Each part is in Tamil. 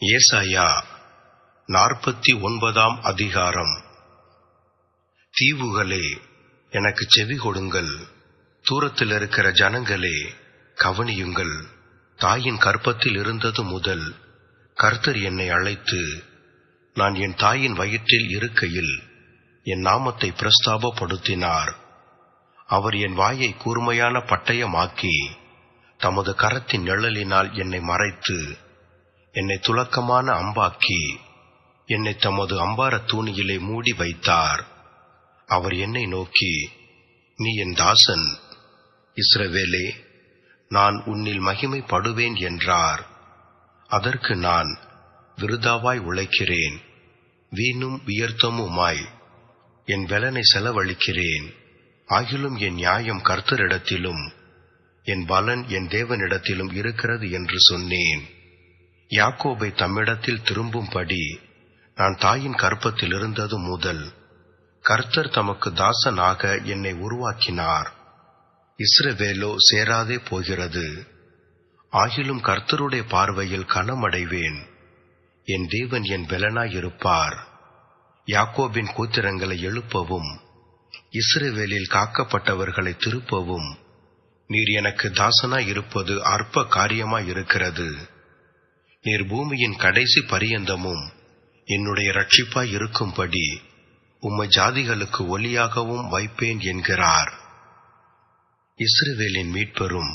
ஏசாயா நாற்பத்தி ஒன்பதாம் அதிகாரம். தீவுகளே எனக்கு செவி கொடுங்கள். தூரத்தில் இருக்கிற ஜனங்களே கவனியுங்கள். தாயின் கற்பத்தில் இருந்தது முதல் கர்த்தர் என்னை அழைத்து நான் என் தாயின் வயிற்றில் இருக்கையில் என் நாமத்தை பிரஸ்தாபப்படுத்தினார். அவர் என் வாயை கூர்மையான பட்டயமாக்கி தமது கரத்தின் நிழலினால் என்னை மறைத்து என்னை துலக்கமான அம்பாக்கி என்னை தமது அம்பார தூணியிலே மூடி வைத்தார். அவர் என்னை நோக்கி நீ என் தாசன் இஸ்ரவேலே நான் உன்னில் மகிமைப்படுவேன் என்றார். அதற்கு நான் விருதாவாய் உழைக்கிறேன் வீணும் உயர்த்தமுமாய் என் வெலனை செலவழிக்கிறேன். ஆகிலும் என் நியாயம் கர்த்தரிடத்திலும் என் பலன் என் தேவனிடத்திலும் இருக்கிறது என்று சொன்னேன். யாக்கோபை தம்மிடத்தில் திரும்பும்படி நான் தாயின் கற்பத்தில் இருந்தது முதல் கர்த்தர் தமக்கு தாசனாக என்னை உருவாக்கினார். இஸ்ரவேலோ சேராதே போகிறது. ஆகிலும் கர்த்தருடைய பார்வையில் கனமடைவேன். என் தேவன் என் பலனாயிருப்பார் யாக்கோபின் கூத்திரங்களை எழுப்பவும் இஸ்ரவேலில் காக்கப்பட்டவர்களை திருப்பவும் நீர் எனக்கு தாசனாய் இருப்பது அற்ப காரியமாய் இருக்கிறது. நீர் பூமியின் கடைசி பரியந்தமும் என்னுடைய ரட்சிப்பாய் இருக்கும்படி உம்மை ஜாதிகளுக்கு ஒலியாகவும் வைப்பேன் என்கிறார். இஸ்ரவேலின் மீட்பெரும்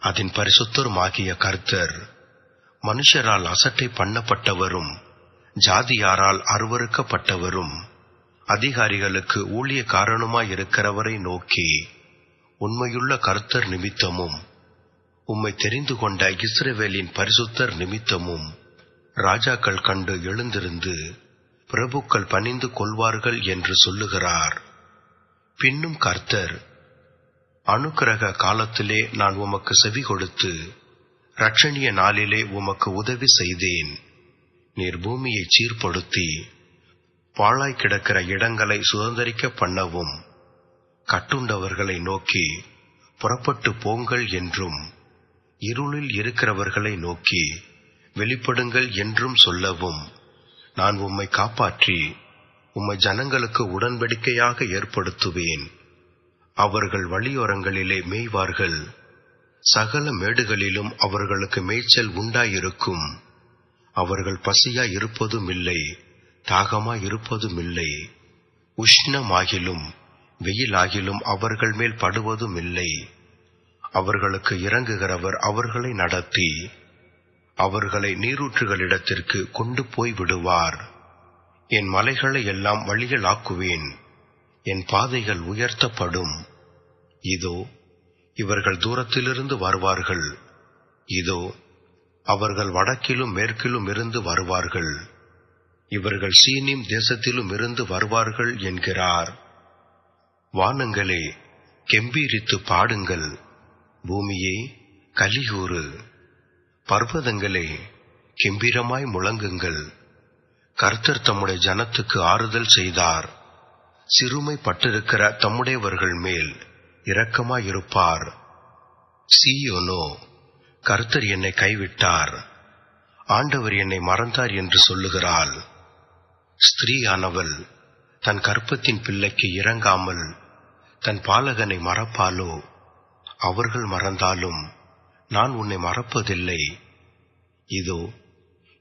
அதன் பரிசுத்தரும் ஆகிய கர்த்தர் மனுஷரால் அசட்டை பண்ணப்பட்டவரும் ஜாதியாரால் அருவறுக்கப்பட்டவரும் அதிகாரிகளுக்கு ஊழிய காரணமாய் இருக்கிறவரை நோக்கி உண்மையுள்ள கர்த்தர் நிமித்தமும் உம்மை தெரிந்து கொண்ட இஸ்ரவேலின் பரிசுத்தர் நிமித்தமும் ராஜாக்கள் கண்டு எழுந்திருந்து பிரபுக்கள் பணிந்து கொள்வார்கள் என்று சொல்லுகிறார். பின்னும் கர்த்தர் அனுக்கிரக காலத்திலே நான் உமக்கு செவி கொடுத்து ரட்சணிய நாளிலே உமக்கு உதவி செய்தேன். நீர் பூமியை சீர்படுத்தி பாழாய் கிடக்கிற இடங்களை சுதந்திரிக்க பண்ணவும் கட்டுண்டவர்களை நோக்கி புறப்பட்டு போங்கள் என்றும் இருளில் இருக்கிறவர்களை நோக்கி வெளிப்படுங்கள் என்றும் சொல்லவும். நான் உம்மை காப்பாற்றி உம்மை ஜனங்களுக்கு உடன்படிக்கையாக ஏற்படுத்துவேன். அவர்கள் வழியோரங்களிலே மேய்வார்கள். சகல மேடுகளிலும் அவர்களுக்கு மேய்ச்சல் உண்டாயிருக்கும். அவர்கள் பசியாய் இருப்பதும் இல்லை தாகமாய் இருப்பதும் இல்லை உஷ்ணமாகிலும் வெயிலாகிலும் அவர்கள் மேல் படுவதும் இல்லை அவர்களுக்கு இறங்குகிறவர் அவர்களை நடத்தி அவர்களை நீரூற்றுகளிடத்திற்கு கொண்டு போய் விடுவார். என் மலைகளை எல்லாம் வழிகளாக்குவேன் என் பாதைகள் உயர்த்தப்படும். இதோ இவர்கள் தூரத்திலிருந்து வருவார்கள். இதோ அவர்கள் வடக்கிலும் மேற்கிலும் இருந்து வருவார்கள். இவர்கள் சீனிம் தேசத்திலும் இருந்து வருவார்கள் என்கிறார். வானங்களே கெம்பீரித்து பாடுங்கள். பூமியே கலிகூறு பர்வதங்களே கெம்பீரமாய் முழங்குங்கள். கர்த்தர் தம்முடைய ஜனத்துக்கு ஆறுதல் செய்தார். சிறுமைப்பட்டிருக்கிற தம்முடையவர்கள் மேல் இரக்கமாயிருப்பார். சீயோனோ கர்த்தர் என்னை கைவிட்டார். ஆண்டவர் என்னை மறந்தார் என்று சொல்லுகிறாள். ஸ்திரீயானவள் தன் கற்பத்தின் பிள்ளைக்கு இறங்காமல் தன் பாலகனை மறப்பாலோ அவர்கள் மறந்தாலும் நான் உன்னை மறப்பதில்லை. இதோ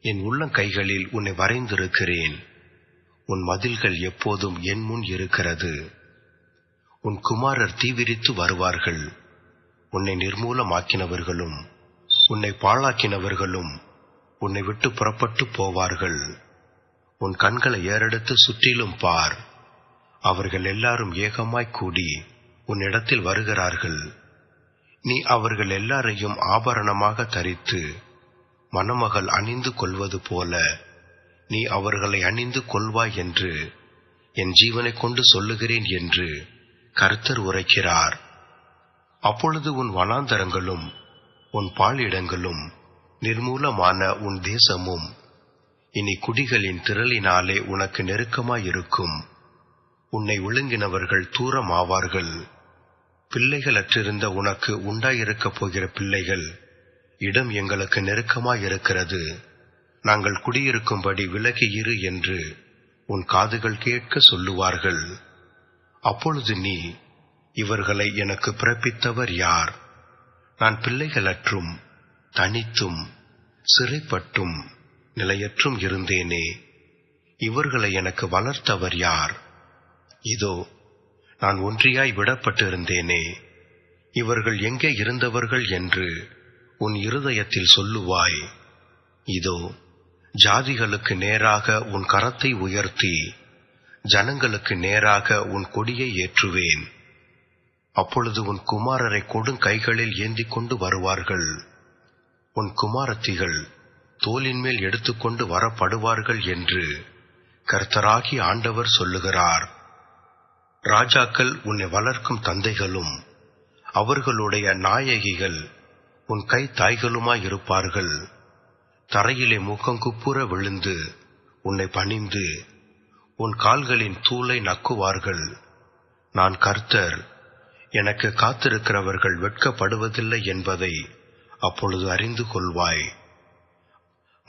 என் உள்ளங்கைகளில் உன்னை வரைந்திருக்கிறேன். உன் மதில்கள் எப்போதும் என் முன் இருக்கிறது. உன் குமாரர் தீவிரித்து வருவார்கள். உன்னை நிர்மூலமாக்கினவர்களும் உன்னை பாழாக்கினவர்களும் உன்னை விட்டு புறப்பட்டு போவார்கள். உன் கண்களை ஏறெடுத்து சுற்றிலும் பார். அவர்கள் எல்லாரும் ஏகமாய் கூடி உன்னிடத்தில் வருகிறார்கள். நீ அவர்கள் எல்லாரையும் ஆபரணமாக தரித்து மணமகள் அணிந்து கொள்வது போல நீ அவர்களை அணிந்து கொள்வாய் என்று என் ஜீவனை கொண்டு சொல்லுகிறேன் என்று கர்த்தர் உரைக்கிறார். அப்பொழுது உன் வனாந்தரங்களும் உன் பாலிடங்களும் நிர்மூலமான உன் தேசமும் இனி குடிகளின் திரளினாலே உனக்கு நெருக்கமாயிருக்கும். உன்னை விழுங்கினவர்கள் தூரமாவார்கள். பிள்ளைகளற்றிருந்த உனக்கு உண்டாயிருக்கப் போகிற பிள்ளைகள் இடம் எங்களுக்கு நெருக்கமாயிருக்கிறது. நாங்கள் குடியிருக்கும்படி விலகி இரு என்று உன் காதுகள் கேட்க சொல்லுவார்கள். அப்பொழுது நீ இவர்களை எனக்கு பிறப்பித்தவர் யார்? நான் பிள்ளைகளற்றும் தனித்தும் சிறைப்பட்டும் நிலையற்றும் இருந்தேனே. இவர்களை எனக்கு வளர்த்தவர் யார்? இதோ நான் ஒன்றியாய் விடப்பட்டிருந்தேனே. இவர்கள் எங்கே இருந்தவர்கள் என்று உன் இருதயத்தில் சொல்லுவாய். இதோ ஜாதிகளுக்கு நேராக உன் கரத்தை உயர்த்தி ஜனங்களுக்கு நேராக உன் கொடியை ஏற்றுவேன். அப்பொழுது உன் குமாரரை கொடுங்கைகளில் ஏந்திக் கொண்டு வருவார்கள். உன் குமாரத்திகள் தோலின் மேல் எடுத்துக்கொண்டு வரப்படுவார்கள் என்று கர்த்தராகி ஆண்டவர் சொல்லுகிறார். ராஜாக்கள் உன்னை வளர்க்கும் தந்தைகளும் அவர்களுடைய நாயகிகள் உன் கை தாய்களுமாயிருப்பார்கள் தரையிலே முகங்குப்புற விழுந்து உன்னை பணிந்து உன் கால்களின் தூளை நக்குவார்கள். நான் கர்த்தர் எனக்கு காத்திருக்கிறவர்கள் வெட்கப்படுவதில்லை என்பதை அப்பொழுது அறிந்து கொள்வாய்.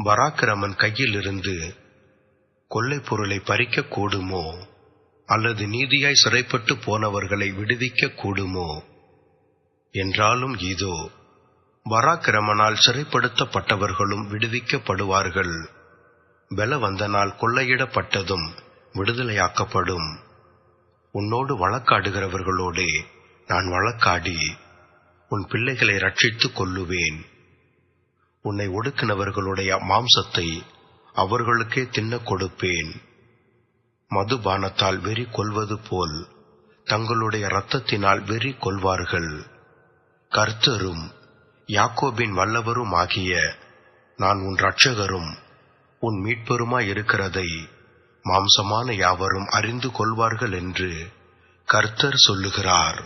பராக்கிரமன் கையிலிருந்து கொள்ளைப் பொருளை பறிக்க கூடுமோ? அல்லது நீதியாய் சிறைப்பட்டு போனவர்களை விடுவிக்க கூடுமோ? என்றாலும் இதோ பராக்கிரமனால் சிறைப்படுத்தப்பட்டவர்களும் விடுவிக்கப்படுவார்கள். பலவந்தனால் கொள்ளையிடப்பட்டதும் விடுதலையாக்கப்படும். உன்னோடு வழக்காடுகிறவர்களோடே நான் வழக்காடி உன் பிள்ளைகளை ரட்சித்துக் கொள்ளுவேன். உன்னை ஒடுக்கினவர்களுடைய மாம்சத்தை அவர்களுக்கே தின்னக் கொடுப்பேன். மதுபானத்தால் வெறி கொள்வது போல் தங்களுடைய இரத்தத்தினால் வெறி கொள்வார்கள் கர்த்தரும் யாக்கோபின் வல்லவருமாகிய நான் உன் ரட்சகரும் உன் மீட்பெருமாயிருக்கிறதை மாம்சமான யாவரும் அறிந்து கொள்வார்கள் என்று கர்த்தர் சொல்லுகிறார்.